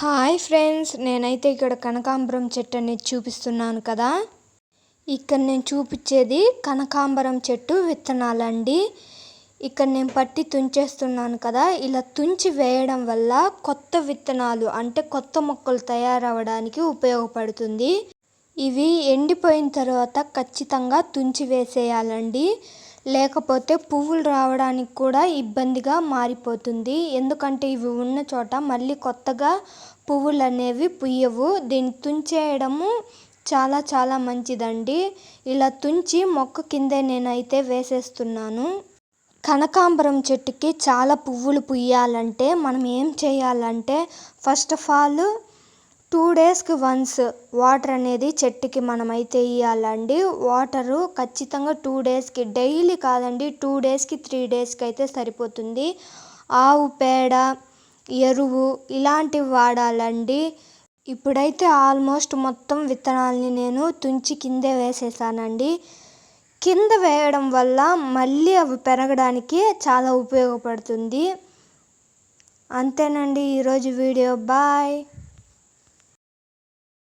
Hi friends నేనైతే ఇక్కడ కనకాంబరం చెట్టు అనేది చూపిస్తున్నాను కదా. ఇక్కడ నేను చూపించేది కనకాంబరం చెట్టు విత్తనాలండి. ఇక్కడ నేను పట్టి తుంచేస్తున్నాను కదా. ఇలా తుంచి వేయడం వల్ల కొత్త విత్తనాలు అంటే కొత్త మొక్కలు తయారవడానికి ఉపయోగపడుతుంది. ఇవి ఎండిపోయిన తర్వాత ఖచ్చితంగా తుంచి వేసేయాలండి. లేకపోతే పువ్వులు రావడానికి కూడా ఇబ్బందిగా మారిపోతుంది. ఎందుకంటే ఇవి ఉన్న చోట మళ్ళీ కొత్తగా పువ్వులు అనేవి పుయ్యవు. దీన్ని తుంచేయడము చాలా చాలా మంచిదండి. ఇలా తుంచి మొక్క కిందే నేనైతే వేసేస్తున్నాను. కనకాంబరం చెట్టుకి చాలా పువ్వులు పుయ్యాలంటే మనం ఏం చేయాలంటే ఫస్ట్ ఆఫ్ ఆల్ టూ డేస్కి వన్స్ వాటర్ అనేది చెట్టుకి మనమైతే ఇవ్వాలండి వాటరు ఖచ్చితంగా టూ డేస్కి డైలీ కాదండి టూ డేస్కి త్రీ డేస్కి అయితే సరిపోతుంది. ఆవు పేడ ఎరువు ఇలాంటివి వాడాలండి. ఇప్పుడైతే ఆల్మోస్ట్ మొత్తం విత్తనాలని నేను తుంచి కిందే వేసేసానండి. కింద వేయడం వల్ల మళ్ళీ అవి పెరగడానికి చాలా ఉపయోగపడుతుంది. అంతేనండి ఈరోజు వీడియో. బాయ్